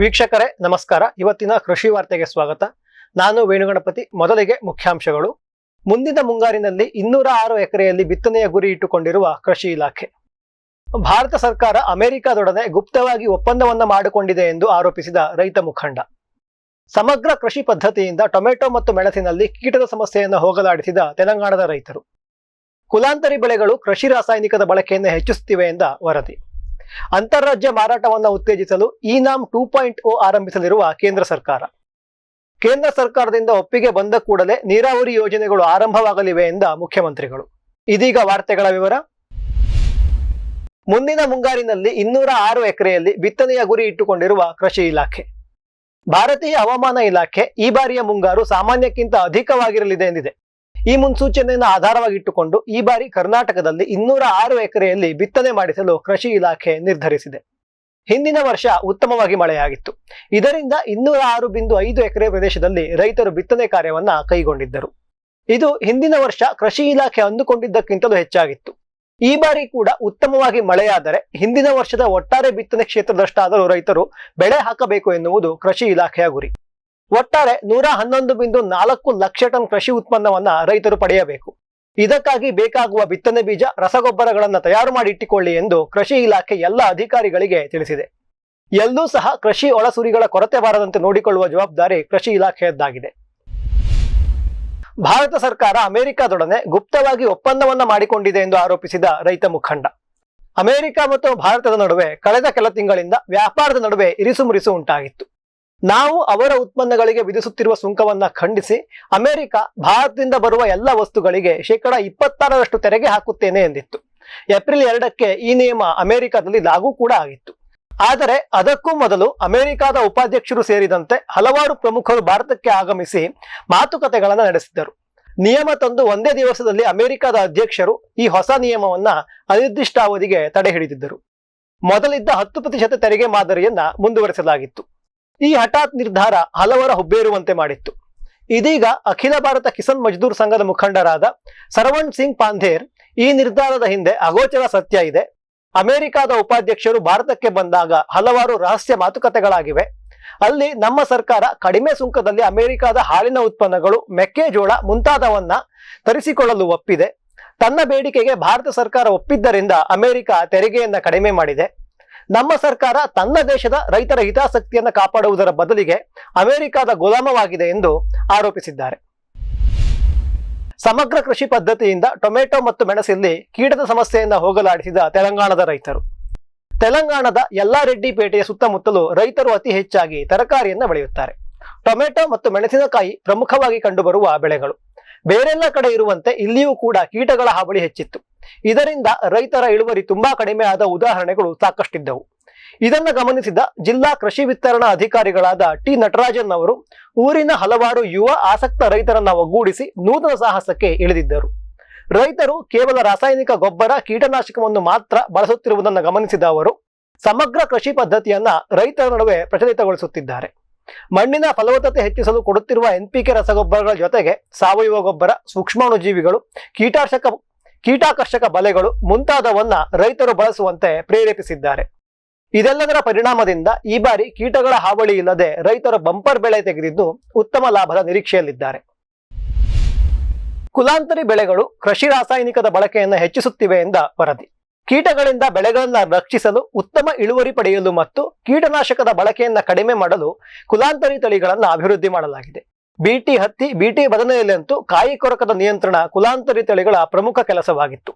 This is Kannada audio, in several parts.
ವೀಕ್ಷಕರೇ, ನಮಸ್ಕಾರ. ಇವತ್ತಿನ ಕೃಷಿ ವಾರ್ತೆಗೆ ಸ್ವಾಗತ. ನಾನು ವೇಣುಗಣಪತಿ. ಮೊದಲಿಗೆ ಮುಖ್ಯಾಂಶಗಳು. ಮುಂದಿನ ಮುಂಗಾರಿನಲ್ಲಿ ಇನ್ನೂರ ಆರು ಎಕರೆಯಲ್ಲಿ ಬಿತ್ತನೆಯ ಗುರಿ ಇಟ್ಟುಕೊಂಡಿರುವ ಕೃಷಿ ಇಲಾಖೆ. ಭಾರತ ಸರ್ಕಾರ ಅಮೆರಿಕದೊಡನೆ ಗುಪ್ತವಾಗಿ ಒಪ್ಪಂದವನ್ನು ಮಾಡಿಕೊಂಡಿದೆ ಎಂದು ಆರೋಪಿಸಿದ ರೈತ ಮುಖಂಡ. ಸಮಗ್ರ ಕೃಷಿ ಪದ್ಧತಿಯಿಂದ ಟೊಮೆಟೊ ಮತ್ತು ಮೆಣಸಿನಲ್ಲಿ ಕೀಟದ ಸಮಸ್ಯೆಯನ್ನು ಹೋಗಲಾಡಿಸಿದ ತೆಲಂಗಾಣದ ರೈತರು. ಕುಲಾಂತರಿ ಬೆಳೆಗಳು ಕೃಷಿ ರಾಸಾಯನಿಕದ ಬಳಕೆಯನ್ನು ಹೆಚ್ಚಿಸುತ್ತಿವೆ ಎಂದ ವರದಿ. ಅಂತಾರಾಜ್ಯ ಮಾರಾಟವನ್ನು ಉತ್ತೇಜಿಸಲು e NAM two point O ಆರಂಭಿಸಲಿರುವ ಕೇಂದ್ರ ಸರ್ಕಾರ. ಕೇಂದ್ರ ಸರ್ಕಾರದಿಂದ ಒಪ್ಪಿಗೆ ಬಂದ ಕೂಡಲೇ ನೀರಾವರಿ ಯೋಜನೆಗಳು ಆರಂಭವಾಗಲಿವೆ ಎಂದ ಮುಖ್ಯಮಂತ್ರಿಗಳು. ಇದೀಗ ವಾರ್ತೆಗಳ ವಿವರ. ಮುಂದಿನ ಮುಂಗಾರಿನಲ್ಲಿ ಇನ್ನೂರ ಆರು ಎಕರೆಯಲ್ಲಿ ಬಿತ್ತನೆಯ ಗುರಿ ಇಟ್ಟುಕೊಂಡಿರುವ ಕೃಷಿ ಇಲಾಖೆ. ಭಾರತೀಯ ಹವಾಮಾನ ಇಲಾಖೆ ಈ ಬಾರಿಯ ಮುಂಗಾರು ಸಾಮಾನ್ಯಕ್ಕಿಂತ ಅಧಿಕವಾಗಿರಲಿದೆ ಎಂದಿದೆ. ಈ ಮುನ್ಸೂಚನೆಯನ್ನು ಆಧಾರವಾಗಿಟ್ಟುಕೊಂಡು ಈ ಬಾರಿ ಕರ್ನಾಟಕದಲ್ಲಿ ಇನ್ನೂರ ಆರು ಎಕರೆಯಲ್ಲಿ ಬಿತ್ತನೆ ಮಾಡಿಸಲು ಕೃಷಿ ಇಲಾಖೆ ನಿರ್ಧರಿಸಿದೆ. ಹಿಂದಿನ ವರ್ಷ ಉತ್ತಮವಾಗಿ ಮಳೆಯಾಗಿತ್ತು. ಇದರಿಂದ ಇನ್ನೂರ ಆರು ಬಿಂದು ಐದು ಎಕರೆ ಪ್ರದೇಶದಲ್ಲಿ ರೈತರು ಬಿತ್ತನೆ ಕಾರ್ಯವನ್ನ ಕೈಗೊಂಡಿದ್ದರು. ಇದು ಹಿಂದಿನ ವರ್ಷ ಕೃಷಿ ಇಲಾಖೆ ಅಂದುಕೊಂಡಿದ್ದಕ್ಕಿಂತಲೂ ಹೆಚ್ಚಾಗಿತ್ತು. ಈ ಬಾರಿ ಕೂಡ ಉತ್ತಮವಾಗಿ ಮಳೆಯಾದರೆ ಹಿಂದಿನ ವರ್ಷದ ಒಟ್ಟಾರೆ ಬಿತ್ತನೆ ಕ್ಷೇತ್ರದಷ್ಟಾದರೂ ರೈತರು ಬೆಳೆ ಹಾಕಬೇಕು ಎನ್ನುವುದು ಕೃಷಿ ಇಲಾಖೆಯ ಗುರಿ. ಒಟ್ಟಾರೆ ನೂರ ಹನ್ನೊಂದು ಬಿಂದು ನಾಲ್ಕು ಲಕ್ಷ ಟನ್ ಕೃಷಿ ಉತ್ಪನ್ನವನ್ನ ರೈತರು ಪಡೆಯಬೇಕು. ಇದಕ್ಕಾಗಿ ಬೇಕಾಗುವ ಬಿತ್ತನೆ ಬೀಜ, ರಸಗೊಬ್ಬರಗಳನ್ನು ತಯಾರು ಮಾಡಿ ಇಟ್ಟುಕೊಳ್ಳಿ ಎಂದು ಕೃಷಿ ಇಲಾಖೆ ಎಲ್ಲ ಅಧಿಕಾರಿಗಳಿಗೆ ತಿಳಿಸಿದೆ. ಎಲ್ಲೂ ಸಹ ಕೃಷಿ ಒಳಸುರಿಗಳ ಕೊರತೆ ಬಾರದಂತೆ ನೋಡಿಕೊಳ್ಳುವ ಜವಾಬ್ದಾರಿ ಕೃಷಿ ಇಲಾಖೆಯದ್ದಾಗಿದೆ. ಭಾರತ ಸರ್ಕಾರ ಅಮೆರಿಕದೊಡನೆ ಗುಪ್ತವಾಗಿ ಒಪ್ಪಂದವನ್ನ ಮಾಡಿಕೊಂಡಿದೆ ಎಂದು ಆರೋಪಿಸಿದ ರೈತ ಮುಖಂಡ. ಅಮೆರಿಕ ಮತ್ತು ಭಾರತದ ನಡುವೆ ಕಳೆದ ಕೆಲ ತಿಂಗಳಿಂದ ವ್ಯಾಪಾರದ ನಡುವೆ ಇರಿಸುಮುರಿಸು ಉಂಟಾಗಿತ್ತು. ನಾವು ಅವರ ಉತ್ಪನ್ನಗಳಿಗೆ ವಿಧಿಸುತ್ತಿರುವ ಸುಂಕವನ್ನ ಖಂಡಿಸಿ ಅಮೆರಿಕ ಭಾರತದಿಂದ ಬರುವ ಎಲ್ಲ ವಸ್ತುಗಳಿಗೆ ಶೇಕಡಾ ಇಪ್ಪತ್ತಾರರಷ್ಟು ತೆರಿಗೆ ಹಾಕುತ್ತೇನೆ ಎಂದಿತ್ತು. ಏಪ್ರಿಲ್ ಎರಡಕ್ಕೆ ಈ ನಿಯಮ ಅಮೆರಿಕದಲ್ಲಿ ಲಾಗೂ ಕೂಡ ಆಗಿತ್ತು. ಆದರೆ ಅದಕ್ಕೂ ಮೊದಲು ಅಮೆರಿಕದ ಉಪಾಧ್ಯಕ್ಷರು ಸೇರಿದಂತೆ ಹಲವಾರು ಪ್ರಮುಖರು ಭಾರತಕ್ಕೆ ಆಗಮಿಸಿ ಮಾತುಕತೆಗಳನ್ನು ನಡೆಸಿದ್ದರು. ನಿಯಮ ತಂದು ಒಂದೇ ದಿವಸದಲ್ಲಿ ಅಮೆರಿಕದ ಅಧ್ಯಕ್ಷರು ಈ ಹೊಸ ನಿಯಮವನ್ನ ಅನಿರ್ದಿಷ್ಟಾವಧಿಗೆ ತಡೆ ಹಿಡಿದಿದ್ದರು. ಮೊದಲಿದ್ದ ಹತ್ತು ಪ್ರತಿಶತ ತೆರಿಗೆ ಮಾದರಿಯನ್ನ ಮುಂದುವರೆಸಲಾಗಿತ್ತು. ಈ ಹಠಾತ್ ನಿರ್ಧಾರ ಹಲವರ ಹುಬ್ಬೇರುವಂತೆ ಮಾಡಿತ್ತು. ಇದೀಗ ಅಖಿಲ ಭಾರತ ಕಿಸಾನ್ ಮಜ್ದೂರ್ ಸಂಘದ ಮುಖಂಡರಾದ ಸರವಣ್ ಸಿಂಗ್ ಪಾಂಧೇರ್ ಈ ನಿರ್ಧಾರದ ಹಿಂದೆ ಅಗೋಚರ ಸತ್ಯ ಇದೆ. ಅಮೆರಿಕದ ಉಪಾಧ್ಯಕ್ಷರು ಭಾರತಕ್ಕೆ ಬಂದಾಗ ಹಲವಾರು ರಹಸ್ಯ ಮಾತುಕತೆಗಳಾಗಿವೆ. ಅಲ್ಲಿ ನಮ್ಮ ಸರ್ಕಾರ ಕಡಿಮೆ ಸುಂಕದಲ್ಲಿ ಅಮೆರಿಕದ ಹಾಲಿನ ಉತ್ಪನ್ನಗಳು, ಮೆಕ್ಕೆಜೋಳ ಮುಂತಾದವನ್ನ ತರಿಸಿಕೊಳ್ಳಲು ಒಪ್ಪಿದೆ. ತನ್ನ ಬೇಡಿಕೆಗೆ ಭಾರತ ಸರ್ಕಾರ ಒಪ್ಪಿದ್ದರಿಂದ ಅಮೆರಿಕ ತೆರಿಗೆಯನ್ನ ಕಡಿಮೆ ಮಾಡಿದೆ. ನಮ್ಮ ಸರ್ಕಾರ ತನ್ನ ದೇಶದ ರೈತರ ಹಿತಾಸಕ್ತಿಯನ್ನು ಕಾಪಾಡುವುದರ ಬದಲಿಗೆ ಅಮೆರಿಕದ ಗುಲಾಮವಾಗಿದೆ ಎಂದು ಆರೋಪಿಸಿದ್ದಾರೆ. ಸಮಗ್ರ ಕೃಷಿ ಪದ್ಧತಿಯಿಂದ ಟೊಮೆಟೊ ಮತ್ತು ಮೆಣಸಲ್ಲಿ ಕೀಟದ ಸಮಸ್ಯೆಯಿಂದ ಹೋಗಲಾಡಿಸಿದ ತೆಲಂಗಾಣದ ರೈತರು. ತೆಲಂಗಾಣದ ಯಲ್ಲಾರೆಡ್ಡಿಪೇಟೆಯ ಸುತ್ತಮುತ್ತಲು ರೈತರು ಅತಿ ಹೆಚ್ಚಾಗಿ ತರಕಾರಿಯನ್ನು ಬೆಳೆಯುತ್ತಾರೆ. ಟೊಮೆಟೊ ಮತ್ತು ಮೆಣಸಿನಕಾಯಿ ಪ್ರಮುಖವಾಗಿ ಕಂಡುಬರುವ ಬೆಳೆಗಳು. ಬೇರೆಲ್ಲ ಕಡೆ ಇರುವಂತೆ ಇಲ್ಲಿಯೂ ಕೂಡ ಕೀಟಗಳ ಹಾವಳಿ ಹೆಚ್ಚಿತ್ತು. ಇದರಿಂದ ರೈತರ ಇಳುವರಿ ತುಂಬಾ ಕಡಿಮೆ ಆದ ಉದಾಹರಣೆಗಳು ಸಾಕಷ್ಟಿದ್ದವು. ಇದನ್ನು ಗಮನಿಸಿದ ಜಿಲ್ಲಾ ಕೃಷಿ ವಿಸ್ತರಣಾ ಅಧಿಕಾರಿಗಳಾದ ಟಿ ನಟರಾಜನ್ ಅವರು, ಊರಿನ ಹಲವಾರು ಯುವ ಆಸಕ್ತ ರೈತರನ್ನ ಒಗ್ಗೂಡಿಸಿ ನೂತನ ಸಾಹಸಕ್ಕೆ ಇಳಿದಿದ್ದರು. ರೈತರು ಕೇವಲ ರಾಸಾಯನಿಕ ಗೊಬ್ಬರ, ಕೀಟನಾಶಕವನ್ನು ಮಾತ್ರ ಬಳಸುತ್ತಿರುವುದನ್ನು ಗಮನಿಸಿದ ಅವರು, ಸಮಗ್ರ ಕೃಷಿ ಪದ್ಧತಿಯನ್ನ ರೈತರ ನಡುವೆ ಪ್ರಚಲಿತಗೊಳಿಸುತ್ತಿದ್ದಾರೆ. ಮಣ್ಣಿನ ಫಲವತ್ತತೆ ಹೆಚ್ಚಿಸಲು ಕೊಡುತ್ತಿರುವ ಎನ್ಪಿಕೆ ರಸಗೊಬ್ಬರಗಳ ಜೊತೆಗೆ ಸಾವಯವ ಗೊಬ್ಬರ, ಸೂಕ್ಷ್ಮಾಣುಜೀವಿಗಳು, ಕೀಟಾಶಕ, ಕೀಟಾಕರ್ಷಕ ಬಲೆಗಳು ಮುಂತಾದವನ್ನ ರೈತರು ಬಳಸುವಂತೆ ಪ್ರೇರೇಪಿಸಿದ್ದಾರೆ. ಇದೆಲ್ಲದರ ಪರಿಣಾಮದಿಂದ ಈ ಬಾರಿ ಕೀಟಗಳ ಹಾವಳಿ ಇಲ್ಲದೆ ರೈತರು ಬಂಪರ್ ಬೆಳೆ ತೆಗೆದಿದ್ದು ಉತ್ತಮ ಲಾಭದ ನಿರೀಕ್ಷೆಯಲ್ಲಿದ್ದಾರೆ. ಕುಲಾಂತರಿ ಬೆಳೆಗಳು ಕೃಷಿ ರಾಸಾಯನಿಕದ ಬಳಕೆಯನ್ನು ಹೆಚ್ಚಿಸುತ್ತಿವೆ ಎಂದ ವರದಿ. ಕೀಟಗಳಿಂದ ಬೆಳೆಗಳನ್ನು ರಕ್ಷಿಸಲು ಉತ್ತಮ ಇಳುವರಿ ಪಡೆಯಲು ಮತ್ತು ಕೀಟನಾಶಕದ ಬಳಕೆಯನ್ನು ಕಡಿಮೆ ಮಾಡಲು ಕುಲಾಂತರಿ ತಳಿಗಳನ್ನು ಅಭಿವೃದ್ಧಿ ಮಾಡಲಾಗಿದೆ. ಬಿಟಿ ಹತ್ತಿ, ಬಿಟಿ ಬದನೆಯಲ್ಲಂತೂ ಕಾಯಿ ಕೊರಕದ ನಿಯಂತ್ರಣ ಕುಲಾಂತರಿ ತಳಿಗಳ ಪ್ರಮುಖ ಕೆಲಸವಾಗಿತ್ತು.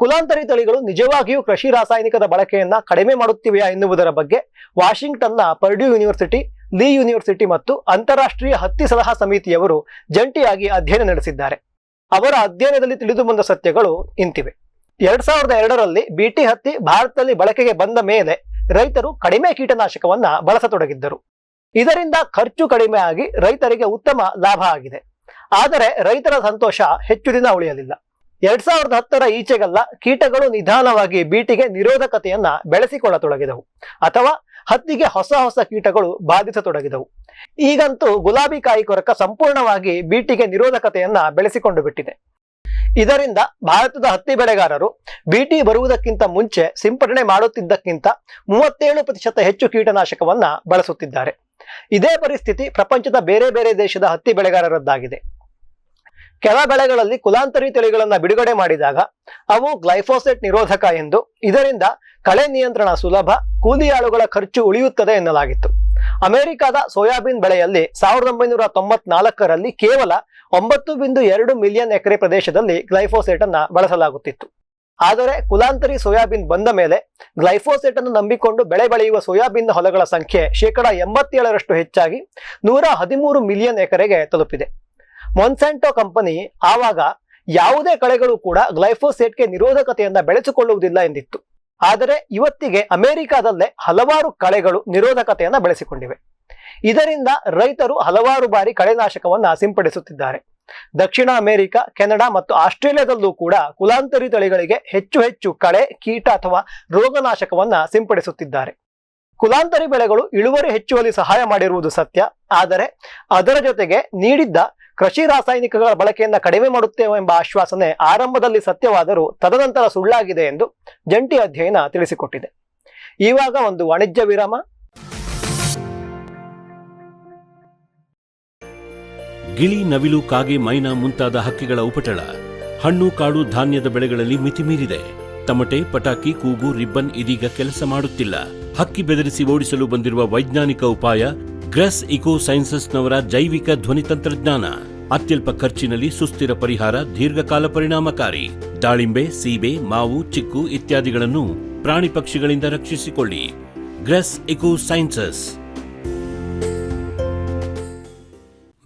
ಕುಲಾಂತರಿ ತಳಿಗಳು ನಿಜವಾಗಿಯೂ ಕೃಷಿ ರಾಸಾಯನಿಕದ ಬಳಕೆಯನ್ನ ಕಡಿಮೆ ಮಾಡುತ್ತಿವೆಯಾ ಎನ್ನುವುದರ ಬಗ್ಗೆ ವಾಷಿಂಗ್ಟನ್ನ ಪರ್ಡ್ಯೂ ಯೂನಿವರ್ಸಿಟಿ, ಲೀ ಯೂನಿವರ್ಸಿಟಿ ಮತ್ತು ಅಂತಾರಾಷ್ಟ್ರೀಯ ಹತ್ತಿ ಸಲಹಾ ಸಮಿತಿಯವರು ಜಂಟಿಯಾಗಿ ಅಧ್ಯಯನ ನಡೆಸಿದ್ದಾರೆ. ಅವರ ಅಧ್ಯಯನದಲ್ಲಿ ತಿಳಿದು ಬಂದ ಸತ್ಯಗಳು ಇಂತಿವೆ. ಎರಡ್ ಸಾವಿರದ ಎರಡರಲ್ಲಿ ಬಿಟಿ ಹತ್ತಿ ಭಾರತದಲ್ಲಿ ಬಳಕೆಗೆ ಬಂದ ಮೇಲೆ ರೈತರು ಕಡಿಮೆ ಕೀಟನಾಶಕವನ್ನ ಬಳಸತೊಡಗಿದ್ದರು. ಇದರಿಂದ ಖರ್ಚು ಕಡಿಮೆ ಆಗಿ ರೈತರಿಗೆ ಉತ್ತಮ ಲಾಭ ಆಗಿದೆ. ಆದರೆ ರೈತರ ಸಂತೋಷ ಹೆಚ್ಚು ದಿನ ಉಳಿಯಲಿಲ್ಲ. ಎರಡ್ ಸಾವಿರದ ಹತ್ತರ ಈಚೆಗಲ್ಲ ಕೀಟಗಳು ನಿಧಾನವಾಗಿ ಬೀಟಿಗೆ ನಿರೋಧಕತೆಯನ್ನ ಬೆಳೆಸಿಕೊಳ್ಳತೊಡಗಿದವು ಅಥವಾ ಹತ್ತಿಗೆ ಹೊಸ ಹೊಸ ಕೀಟಗಳು ಬಾಧಿಸತೊಡಗಿದವು. ಈಗಂತೂ ಗುಲಾಬಿ ಕಾಯಿ ಕೊರಕ ಸಂಪೂರ್ಣವಾಗಿ ಬೀಟಿಗೆ ನಿರೋಧಕತೆಯನ್ನ ಬೆಳೆಸಿಕೊಂಡು ಬಿಟ್ಟಿದೆ. ಇದರಿಂದ ಭಾರತದ ಹತ್ತಿ ಬೆಳೆಗಾರರು ಬಿಟಿ ಬರುವುದಕ್ಕಿಂತ ಮುಂಚೆ ಸಿಂಪಡಣೆ ಮಾಡುತ್ತಿದ್ದಕ್ಕಿಂತ ಮೂವತ್ತೇಳು ಪ್ರತಿಶತ ಹೆಚ್ಚು ಕೀಟನಾಶಕವನ್ನ ಬಳಸುತ್ತಿದ್ದಾರೆ. ಇದೇ ಪರಿಸ್ಥಿತಿ ಪ್ರಪಂಚದ ಬೇರೆ ಬೇರೆ ದೇಶದ ಹತ್ತಿ ಬೆಳೆಗಾರರದ್ದಾಗಿದೆ. ಕೆಲ ಬೆಳೆಗಳಲ್ಲಿ ಕುಲಾಂತರಿ ತಳಿಗಳನ್ನು ಬಿಡುಗಡೆ ಮಾಡಿದಾಗ ಅವು ಗ್ಲೈಫೋಸೆಟ್ ನಿರೋಧಕ ಎಂದು ಇದರಿಂದ ಕಳೆ ನಿಯಂತ್ರಣ ಸುಲಭ, ಕೂಲಿ ಆಳುಗಳ ಖರ್ಚು ಉಳಿಯುತ್ತದೆ ಎನ್ನಲಾಗಿತ್ತು. ಅಮೆರಿಕದ ಸೋಯಾಬೀನ್ ಬೆಳೆಯಲ್ಲಿ ಸಾವಿರದ ಒಂಬೈನೂರ ತೊಂಬತ್ನಾಲ್ಕರಲ್ಲಿ ಕೇವಲ ಒಂಬತ್ತು ಬಿಂದು ಎರಡು ಮಿಲಿಯನ್ ಎಕರೆ ಪ್ರದೇಶದಲ್ಲಿ ಗ್ಲೈಫೋಸೇಟ್ ಅನ್ನ ಬಳಸಲಾಗುತ್ತಿತ್ತು. ಆದರೆ ಕುಲಾಂತರಿ ಸೋಯಾಬೀನ್ ಬಂದ ಮೇಲೆ ಗ್ಲೈಫೋಸೇಟ್ ಅನ್ನು ನಂಬಿಕೊಂಡು ಬೆಳೆ ಬೆಳೆಯುವ ಸೋಯಾಬೀನ್ ಹೊಲಗಳ ಸಂಖ್ಯೆ ಶೇಕಡಾ ಎಂಬತ್ತೇಳರಷ್ಟು ಹೆಚ್ಚಾಗಿ ನೂರ ಹದಿಮೂರು ಮಿಲಿಯನ್ ಎಕರೆಗೆ ತಲುಪಿದೆ. ಮೊನ್ಸೆಂಟೋ ಕಂಪನಿ ಆವಾಗ ಯಾವುದೇ ಕಳೆಗಳು ಕೂಡ ಗ್ಲೈಫೋಸೇಟ್ಗೆ ನಿರೋಧಕತೆಯನ್ನ ಬೆಳೆಸಿಕೊಳ್ಳುವುದಿಲ್ಲ ಎಂದಿತ್ತು. ಆದರೆ ಇವತ್ತಿಗೆ ಅಮೆರಿಕಾದಲ್ಲೇ ಹಲವಾರು ಕಳೆಗಳು ನಿರೋಧಕತೆಯನ್ನು ಬೆಳೆಸಿಕೊಂಡಿವೆ. ಇದರಿಂದ ರೈತರು ಹಲವಾರು ಬಾರಿ ಕಳೆನಾಶಕವನ್ನು ಸಿಂಪಡಿಸುತ್ತಿದ್ದಾರೆ. ದಕ್ಷಿಣ ಅಮೆರಿಕ, ಕೆನಡಾ ಮತ್ತು ಆಸ್ಟ್ರೇಲಿಯಾದಲ್ಲೂ ಕೂಡ ಕುಲಾಂತರಿ ತಳಿಗಳಿಗೆ ಹೆಚ್ಚು ಹೆಚ್ಚು ಕಳೆ, ಕೀಟ ಅಥವಾ ರೋಗನಾಶಕವನ್ನು ಸಿಂಪಡಿಸುತ್ತಿದ್ದಾರೆ. ಕುಲಾಂತರಿ ಬೆಳೆಗಳು ಇಳುವರಿ ಹೆಚ್ಚುವಲ್ಲಿ ಸಹಾಯ ಮಾಡಿರುವುದು ಸತ್ಯ. ಆದರೆ ಅದರ ಜೊತೆಗೆ ನೀಡಿದ್ದ ಕೃಷಿ ರಾಸಾಯನಿಕಗಳ ಬಳಕೆಯನ್ನು ಕಡಿಮೆ ಮಾಡುತ್ತೇವೆ ಎಂಬ ಆಶ್ವಾಸನೆ ಆರಂಭದಲ್ಲಿ ಸತ್ಯವಾದರೂ ತದನಂತರ ಸುಳ್ಳಾಗಿದೆ ಎಂದು ಜಂಟಿ ಅಧ್ಯಯನ ತಿಳಿಸಿಕೊಟ್ಟಿದೆ. ಇವಾಗ ಒಂದು ವಾಣಿಜ್ಯ ವಿರಾಮ. ಗಿಳಿ, ನವಿಲು, ಕಾಗೆ, ಮೈನಾ ಮುಂತಾದ ಹಕ್ಕಿಗಳ ಉಪಟಳ, ಹಣ್ಣು, ಕಾಡು, ಧಾನ್ಯದ ಬೆಳೆಗಳಲ್ಲಿ ಮಿತಿಮೀರಿದೆ ತಮಟೆ, ಪಟಾಕಿ, ಕೂಗು, ರಿಬ್ಬನ್ ಇದೀಗ ಕೆಲಸ ಮಾಡುತ್ತಿಲ್ಲ. ಹಕ್ಕಿ ಬೆದರಿಸಿ ಓಡಿಸಲು ಬಂದಿರುವ ವೈಜ್ಞಾನಿಕ ಉಪಾಯ ಗ್ರೆಸ್ ಇಕೋ ಸೈನ್ಸಸ್ನವರ ಜೈವಿಕ ಧ್ವನಿ ತಂತ್ರಜ್ಞಾನ. ಅತ್ಯಲ್ಪ ಖರ್ಚಿನಲ್ಲಿ ಸುಸ್ಥಿರ ಪರಿಹಾರ, ದೀರ್ಘಕಾಲ ಪರಿಣಾಮಕಾರಿ. ದಾಳಿಂಬೆ, ಸೀಬೆ, ಮಾವು, ಚಿಕ್ಕು ಇತ್ಯಾದಿಗಳನ್ನು ಪ್ರಾಣಿ ಪಕ್ಷಿಗಳಿಂದ ರಕ್ಷಿಸಿಕೊಳ್ಳಿ. ಗ್ರಸ್ eco sciences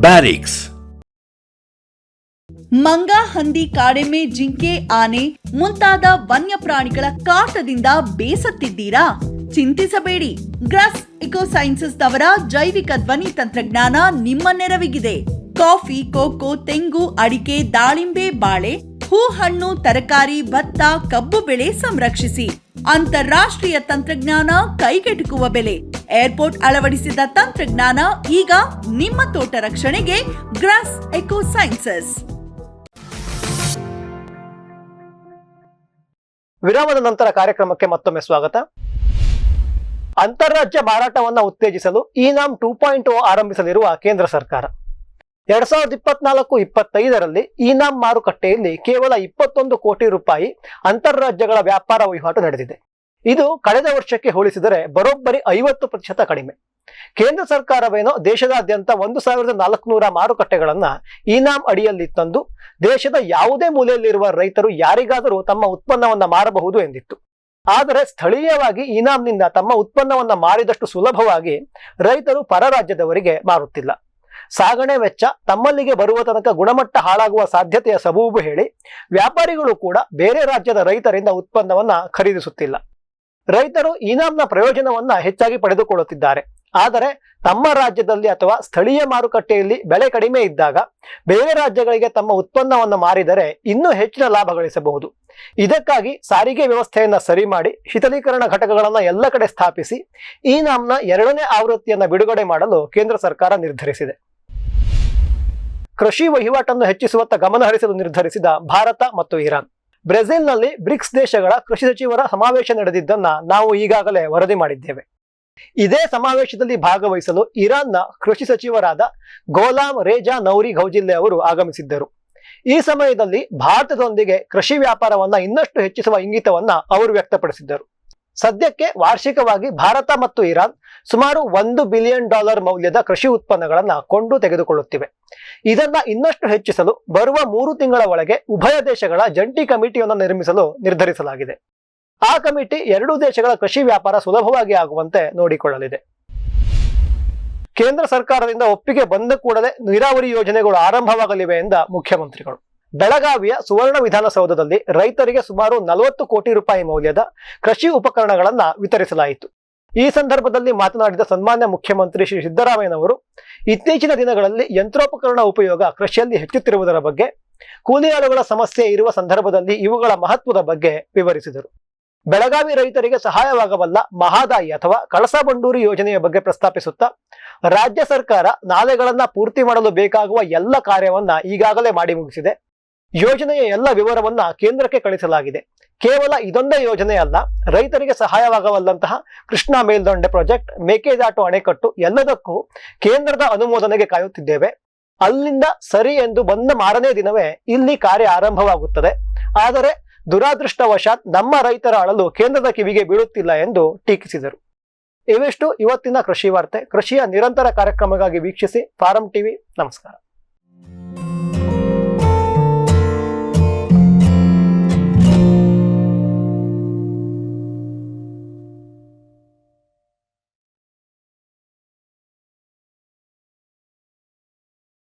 ಬ್ಯಾರಿಕ್ಸ್ ಮಂಗ ಹಂದಿ ಕಾಡೆಮ್ಮೆ ಜಿಂಕೆ ಆನೆ ಮುಂತಾದ ವನ್ಯ ಪ್ರಾಣಿಗಳ ಕಾಟದಿಂದ ಬೇಸತ್ತಿದ್ದೀರಾ? ಚಿಂತಿಸಬೇಡಿ. ಗ್ರಾಸ್ ಇಕೋಸೈನ್ಸಸ್ ಅವರ ಜೈವಿಕ ಧ್ವನಿ ತಂತ್ರಜ್ಞಾನ ನಿಮ್ಮ ನೆರವಿಗಿದೆ. ಕಾಫಿ, ಕೋಕೋ, ತೆಂಗು, ಅಡಿಕೆ, ದಾಳಿಂಬೆ, ಬಾಳೆ ಹೂ ಹಣ್ಣು ತರಕಾರಿ, ಭತ್ತ, ಕಬ್ಬು ಬೆಳೆ ಸಂರಕ್ಷಿಸಿ. ಅಂತಾರಾಷ್ಟ್ರೀಯ ತಂತ್ರಜ್ಞಾನ ಕೈಗೆಟುಕುವ ಬೆಲೆ. ಏರ್ಪೋರ್ಟ್ ಅಳವಡಿಸಿದ ತಂತ್ರಜ್ಞಾನ ಈಗ ನಿಮ್ಮ ತೋಟ ರಕ್ಷಣೆಗೆ ಗ್ರಾಸ್ ಎಕೋ ಸೈನ್ಸಸ್. ವಿರಾಮದ ನಂತರ ಕಾರ್ಯಕ್ರಮಕ್ಕೆ ಮತ್ತೊಮ್ಮೆ ಸ್ವಾಗತ. ಅಂತಾರಾಜ್ಯ ಮಾರಾಟವನ್ನು ಉತ್ತೇಜಿಸಲು ಈ ನಾಮ್ ಟೂ ಪಾಯಿಂಟ್ ಆರಂಭಿಸಲಿರುವ ಕೇಂದ್ರ ಸರ್ಕಾರ. ಎರಡ್ ಸಾವಿರದ ಇಪ್ಪತ್ನಾಲ್ಕು ಇಪ್ಪತ್ತೈದರಲ್ಲಿ ಈ ನಾಮ್ ಮಾರುಕಟ್ಟೆಯಲ್ಲಿ ಕೇವಲ ಇಪ್ಪತ್ತೊಂದು ಕೋಟಿ ರೂಪಾಯಿ ಅಂತಾರಾಜ್ಯಗಳ ವ್ಯಾಪಾರ ವಹಿವಾಟು ನಡೆದಿದೆ. ಇದು ಕಳೆದ ವರ್ಷಕ್ಕೆ ಹೋಲಿಸಿದರೆ ಬರೋಬ್ಬರಿ ಐವತ್ತು ಪ್ರತಿಶತ ಕಡಿಮೆ. ಕೇಂದ್ರ ಸರ್ಕಾರವೇನೋ ದೇಶದಾದ್ಯಂತ ಒಂದು ಸಾವಿರದ ನಾಲ್ಕುನೂರ ಮಾರುಕಟ್ಟೆಗಳನ್ನ ಇನಾಮ್ ಅಡಿಯಲ್ಲಿ ತಂದು ದೇಶದ ಯಾವುದೇ ಮೂಲೆಯಲ್ಲಿರುವ ರೈತರು ಯಾರಿಗಾದರೂ ತಮ್ಮ ಉತ್ಪನ್ನವನ್ನ ಮಾರಬಹುದು ಎಂದಿತ್ತು. ಆದರೆ ಸ್ಥಳೀಯವಾಗಿ ಇನಾಮ್ನಿಂದ ತಮ್ಮ ಉತ್ಪನ್ನವನ್ನ ಮಾರಿದಷ್ಟು ಸುಲಭವಾಗಿ ರೈತರು ಪರ ರಾಜ್ಯದವರಿಗೆ ಮಾರುತ್ತಿಲ್ಲ. ಸಾಗಣೆ ವೆಚ್ಚ, ತಮ್ಮಲ್ಲಿಗೆ ಬರುವ ತನಕ ಗುಣಮಟ್ಟ ಹಾಳಾಗುವ ಸಾಧ್ಯತೆಯ ಸಬೂಬು ಹೇಳಿ ವ್ಯಾಪಾರಿಗಳು ಕೂಡ ಬೇರೆ ರಾಜ್ಯದ ರೈತರಿಂದ ಉತ್ಪನ್ನವನ್ನ ಖರೀದಿಸುತ್ತಿಲ್ಲ. ರೈತರು ಇನಾಮ್ನ ಪ್ರಯೋಜನವನ್ನ ಹೆಚ್ಚಾಗಿ ಪಡೆದುಕೊಳ್ಳುತ್ತಿದ್ದಾರೆ. ಆದರೆ ತಮ್ಮ ರಾಜ್ಯದಲ್ಲಿ ಅಥವಾ ಸ್ಥಳೀಯ ಮಾರುಕಟ್ಟೆಯಲ್ಲಿ ಬೆಲೆ ಕಡಿಮೆ ಇದ್ದಾಗ ಬೇರೆ ರಾಜ್ಯಗಳಿಗೆ ತಮ್ಮ ಉತ್ಪನ್ನವನ್ನು ಮಾರಿದರೆ ಇನ್ನೂ ಹೆಚ್ಚಿನ ಲಾಭ ಗಳಿಸಬಹುದು. ಇದಕ್ಕಾಗಿ ಸಾರಿಗೆ ವ್ಯವಸ್ಥೆಯನ್ನು ಸರಿ ಮಾಡಿ ಶೀತಲೀಕರಣ ಘಟಕಗಳನ್ನು ಎಲ್ಲ ಕಡೆ ಸ್ಥಾಪಿಸಿ ಈ ನಾಮ್ನ ಎರಡನೇ ಆವೃತ್ತಿಯನ್ನು ಬಿಡುಗಡೆ ಮಾಡಲು ಕೇಂದ್ರ ಸರ್ಕಾರ ನಿರ್ಧರಿಸಿದೆ. ಕೃಷಿ ವಹಿವಾಟನ್ನು ಹೆಚ್ಚಿಸುವತ್ತ ಗಮನ ಹರಿಸಲು ನಿರ್ಧರಿಸಿದ ಭಾರತ ಮತ್ತು ಇರಾನ್. ಬ್ರೆಜಿಲ್ನಲ್ಲಿ ಬ್ರಿಕ್ಸ್ ದೇಶಗಳ ಕೃಷಿ ಸಚಿವರ ಸಮಾವೇಶ ನಡೆದಿದ್ದನ್ನ ನಾವು ಈಗಾಗಲೇ ವರದಿ ಮಾಡಿದ್ದೇವೆ. ಇದೇ ಸಮಾವೇಶದಲ್ಲಿ ಭಾಗವಹಿಸಲು ಇರಾನ್ನ ಕೃಷಿ ಸಚಿವರಾದ ಗೋಲಾಂ ರೇಜಾ ನೌರಿ ಗೌಜಿಲ್ಲೆ ಅವರು ಆಗಮಿಸಿದ್ದರು. ಈ ಸಮಯದಲ್ಲಿ ಭಾರತದೊಂದಿಗೆ ಕೃಷಿ ವ್ಯಾಪಾರವನ್ನ ಇನ್ನಷ್ಟು ಹೆಚ್ಚಿಸುವ ಇಂಗಿತವನ್ನ ಅವರು ವ್ಯಕ್ತಪಡಿಸಿದ್ದರು. ಸದ್ಯಕ್ಕೆ ವಾರ್ಷಿಕವಾಗಿ ಭಾರತ ಮತ್ತು ಇರಾನ್ ಸುಮಾರು ಒಂದು ಬಿಲಿಯನ್ ಡಾಲರ್ ಮೌಲ್ಯದ ಕೃಷಿ ಉತ್ಪನ್ನಗಳನ್ನ ಕೊಂಡು ತೆಗೆದುಕೊಳ್ಳುತ್ತಿವೆ. ಇದನ್ನ ಇನ್ನಷ್ಟು ಹೆಚ್ಚಿಸಲು ಬರುವ ಮೂರು ತಿಂಗಳ ಒಳಗೆ ಉಭಯ ದೇಶಗಳ ಜಂಟಿ ಕಮಿಟಿಯನ್ನು ನಿರ್ಮಿಸಲು ನಿರ್ಧರಿಸಲಾಗಿದೆ. ಆ ಕಮಿಟಿ ಎರಡೂ ದೇಶಗಳ ಕೃಷಿ ವ್ಯಾಪಾರ ಸುಲಭವಾಗಿ ಆಗುವಂತೆ ನೋಡಿಕೊಳ್ಳಲಿದೆ. ಕೇಂದ್ರ ಸರ್ಕಾರದಿಂದ ಒಪ್ಪಿಗೆ ಬಂದ ಕೂಡಲೇ ನೀರಾವರಿ ಯೋಜನೆಗಳು ಆರಂಭವಾಗಲಿವೆ ಎಂದ ಮುಖ್ಯಮಂತ್ರಿಗಳು. ಬೆಳಗಾವಿಯ ಸುವರ್ಣ ವಿಧಾನಸೌಧದಲ್ಲಿ ರೈತರಿಗೆ ಸುಮಾರು ನಲವತ್ತು ಕೋಟಿ ರೂಪಾಯಿ ಮೌಲ್ಯದ ಕೃಷಿ ಉಪಕರಣಗಳನ್ನ ವಿತರಿಸಲಾಯಿತು. ಈ ಸಂದರ್ಭದಲ್ಲಿ ಮಾತನಾಡಿದ ಸನ್ಮಾನ್ಯ ಮುಖ್ಯಮಂತ್ರಿ ಶ್ರೀ ಸಿದ್ದರಾಮಯ್ಯನವರು, ಇತ್ತೀಚಿನ ದಿನಗಳಲ್ಲಿ ಯಂತ್ರೋಪಕರಣ ಉಪಯೋಗ ಕೃಷಿಯಲ್ಲಿ ಹೆಚ್ಚುತ್ತಿರುವುದರ ಬಗ್ಗೆ, ಕೂಲಿ ಆಳುಗಳ ಸಮಸ್ಯೆ ಇರುವ ಸಂದರ್ಭದಲ್ಲಿ ಇವುಗಳ ಮಹತ್ವದ ಬಗ್ಗೆ ವಿವರಿಸಿದರು. ಬೆಳಗಾವಿ ರೈತರಿಗೆ ಸಹಾಯವಾಗಬಲ್ಲ ಮಹಾದಾಯಿ ಅಥವಾ ಕಳಸಬಂಡೂರಿ ಯೋಜನೆಯ ಬಗ್ಗೆ ಪ್ರಸ್ತಾಪಿಸುತ್ತಾ, ರಾಜ್ಯ ಸರ್ಕಾರ ನಾಲೆಗಳನ್ನ ಪೂರ್ತಿ ಮಾಡಲು ಬೇಕಾಗುವ ಎಲ್ಲ ಕಾರ್ಯವನ್ನ ಈಗಾಗಲೇ ಮಾಡಿ ಮುಗಿಸಿದೆ. ಯೋಜನೆಯ ಎಲ್ಲ ವಿವರವನ್ನ ಕೇಂದ್ರಕ್ಕೆ ಕಳಿಸಲಾಗಿದೆ. ಕೇವಲ ಇದೊಂದೇ ಯೋಜನೆ ಅಲ್ಲ, ರೈತರಿಗೆ ಸಹಾಯವಾಗವಲ್ಲಂತಹ ಕೃಷ್ಣಾ ಮೇಲ್ದಂಡೆ ಪ್ರಾಜೆಕ್ಟ್, ಮೇಕೆದಾಟು ಅಣೆಕಟ್ಟು ಎಲ್ಲದಕ್ಕೂ ಕೇಂದ್ರದ ಅನುಮೋದನೆಗೆ ಕಾಯುತ್ತಿದ್ದೇವೆ. ಅಲ್ಲಿಂದ ಸರಿ ಎಂದು ಬಂದ ಮಾರನೇ ದಿನವೇ ಇಲ್ಲಿ ಕಾರ್ಯ ಆರಂಭವಾಗುತ್ತದೆ. ಆದರೆ ದುರಾದೃಷ್ಟವಶಾತ್ ನಮ್ಮ ರೈತರ ಅಳಲು ಕೇಂದ್ರದ ಕಿವಿಗೆ ಬೀಳುತ್ತಿಲ್ಲ ಎಂದು ಟೀಕಿಸಿದರು. ಇವೆಷ್ಟು ಇವತ್ತಿನ ಕೃಷಿ ವಾರ್ತೆ. ಕೃಷಿಯ ನಿರಂತರ ಕಾರ್ಯಕ್ರಮಕ್ಕಾಗಿ ವೀಕ್ಷಿಸಿ, ಫಾರಂ ಟಿವಿ, ನಮಸ್ಕಾರ.